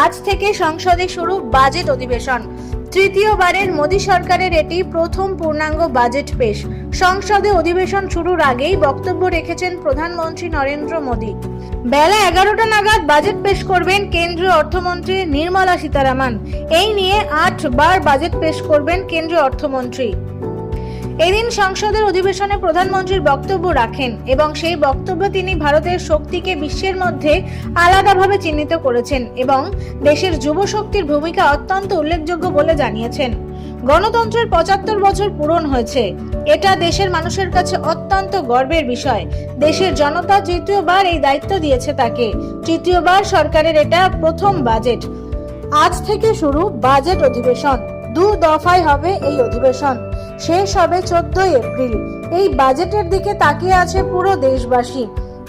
আজ থেকে সংসদে শুরু বাজেট অধিবেশন। তৃতীয়বারের মোদী সরকারের এটি প্রথম পূর্ণাঙ্গ বাজেট পেশ। সংসদে অধিবেশন শুরুর আগেই বক্তব্য রেখেছেন প্রধানমন্ত্রী নরেন্দ্র মোদী। বেলা এগারোটা নাগাদ বাজেট পেশ করবেন কেন্দ্রীয় অর্থমন্ত্রী নির্মলা সীতারামন। এই নিয়ে আট বার বাজেট পেশ করবেন কেন্দ্রীয় অর্থমন্ত্রী। এদিন সংসদের অধিবেশনে প্রধানমন্ত্রীর বক্তব্য রাখেন এবং সেই বক্তব্যে তিনি ভারতের শক্তিকে বিশ্বের মধ্যে আলাদাভাবে চিহ্নিত করেছেন এবং দেশের যুব শক্তির ভূমিকা অত্যন্ত উল্লেখযোগ্য বলে জানিয়েছেন। গণতন্ত্রের পঁচাত্তর বছর পূরণ হয়েছে। এটা দেশের মানুষের কাছে অত্যন্ত গর্বের বিষয়। দেশের জনতা তৃতীয়বার এই দায়িত্ব দিয়েছে তাকে। তৃতীয়বার সরকারের এটা প্রথম বাজেট। আজ থেকে শুরু বাজেট অধিবেশন। দু দফায় হবে এই অধিবেশন। শেষ হবে চোদ্দই এপ্রিল। এই বাজেটের দিকে তাকিয়ে আছে পুরো দেশবাসী।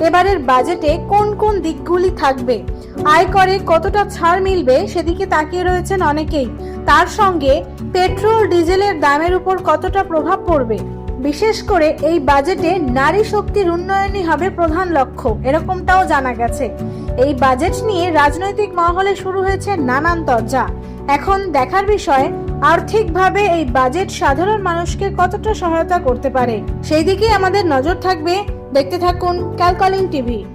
এবারের বাজেটে কোন কোন দিকগুলি থাকবে? আয়করে কতটা ছাড় মিলবে সেদিকে তাকিয়ে রয়েছেন অনেকেই। তার সঙ্গে পেট্রোল, ডিজেলের দামের উপর কতটা প্রভাব পড়বে? বিশেষ করে এই বাজেটে নারী শক্তির উন্নয়নই হবে প্রধান লক্ষ্য, এরকমটাও জানা গেছে। এই বাজেট নিয়ে রাজনৈতিক মহলে শুরু হয়েছে নানান তরজা। এখন দেখার বিষয় আর্থিকভাবে এই বাজেট সাধারণ মানুষকে কতটা সহায়তা করতে পারে? সেই দিকে আমাদের নজর থাকবে। দেখতে থাকুন ক্যালকলিং টিভি।